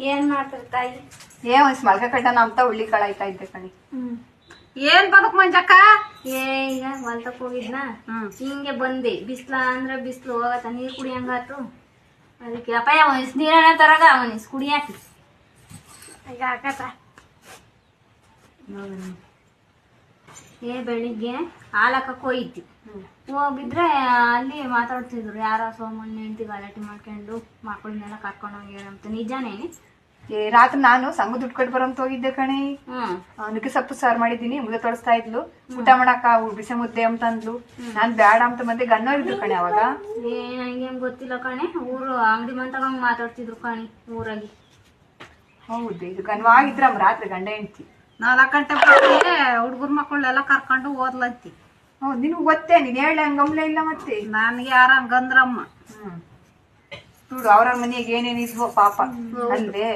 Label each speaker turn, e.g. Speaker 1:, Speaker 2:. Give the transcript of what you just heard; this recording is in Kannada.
Speaker 1: ಏನ್ ಮಾಡ್ತಾರೆ ತಾಯಿ?
Speaker 2: ಏ ಒಂದ್ ಮಲ್ಕ ಕಟ್ಟನ ಅಂತ ಉಳ್ಳಿ ಆಯ್ತಾ ಇದ್ದೆ ಕಣಿ.
Speaker 1: ಹ್ಮ್.
Speaker 3: ಏನ್ ಬದುಕ್ ಮಂಜಕ್ಕ?
Speaker 1: ಏ ಈಗ ಹೊಲ್ತಕ್ ಹೋಗಿದ್ನ? ಹಿಂಗೆ ಬಂದೆ. ಬಿಸ್ಲ ಅಂದ್ರೆ ಬಿಸ್ಲು ಹೋಗತ್ತ ನೀರ್ ಕುಡಿಯಂಗಾತು ಅದಕ್ಕೆ ಅಪ್ಪಯ್ಯ ಒಂದಿಸ್ ನೀರನ್ನ ತರಗ ಒಂದಿಸ್ ಕುಡಿಯಾಕಿ? ಈಗ ಹಾಕತ್ತ. ಏ ಬೆಳಿಗ್ಗೆ ಹಾಲಕ್ಕಕ್ ಕೊಯ್ತಿ ಹೋಗಿದ್ರೆ ಅಲ್ಲಿ ಮಾತಾಡ್ತಿದ್ರು ಯಾರೋ ಸೋಮಣ್ಣ ಹೆಂಡತಿ ಗಲಾಟೆ ಮಾಡ್ಕೊಂಡು ಮಕ್ಕಳನ್ನೆಲ್ಲ ಕರ್ಕೊಂಡು ಹೋಗ್ಯಾರಂತ ನಿಜಾನೇನಿ
Speaker 2: ಏ ರಾತ್ರಿ ನಾನು ಸಂಘ ದುಡ್ಡು ಕೊಟ್ಟು ಬರೋಂತ ಹೋಗಿದ್ದೆ ಕಣೆ. ನುಗ್ಗೆ ಸೊಪ್ಪು ಸಾರು ಮಾಡಿದ್ದೀನಿ ಮುದ್ದೆ ತೊಳಸ್ತಾ ಇದ್ಲು. ಊಟ ಮಾಡಾಕ ಬಿಸಿ ಮುದ್ದೆ ಅಂತ ಅಂದ್ಲು. ನಾನ್ ಬ್ಯಾಡ ಅಂತ ಮತ್ತೆ ಬಂದೆ ಗನ್ನೋರಿದ್ರು ಕಣೆ ಅವಾಗ.
Speaker 1: ಏ ನಂಗೇನ್ ಗೊತ್ತಿಲ್ಲ ಕಣೆ. ಊರು ಅಂಗಡಿ ಮಂತಾಗ ಮಾತಾಡ್ತಿದ್ರು ಕಣೆ ಊರಾಗಿ.
Speaker 2: ಹೌದು ಇದು ಗನ್ವಾಗಿದ್ರಮ್ಮ ರಾತ್ರಿ ಗಂಡ ಹೆಂಡ್ತಿ.
Speaker 3: ನಾಲ್ಕು ಗಂಟೆ ಬಂದ್ರೆ ಹುಡುಗರ್ ಮಕ್ಕಳನ್ನೆಲ್ಲ ಕರ್ಕೊಂಡು ಓದ್ಲಂತಿ
Speaker 2: ಹೌದು ನಿನ್ಗೆ ಗೊತ್ತೇ ನೀನ್ ಹೇಳಿ ಹಂಗಮ್ಲೆ ಇಲ್ಲ ಮತ್ತೆ.
Speaker 3: ನನ್ಗೆ ಯಾರ ಹಂಗಂದ್ರಮ್ಮ
Speaker 2: ಹ್ಮ್. ನೋಡು ಅವ್ರ ಮನೆಗೆ ಏನೇನಿದ್ವೋ ಪಾಪ. ಅಲ್ವೇ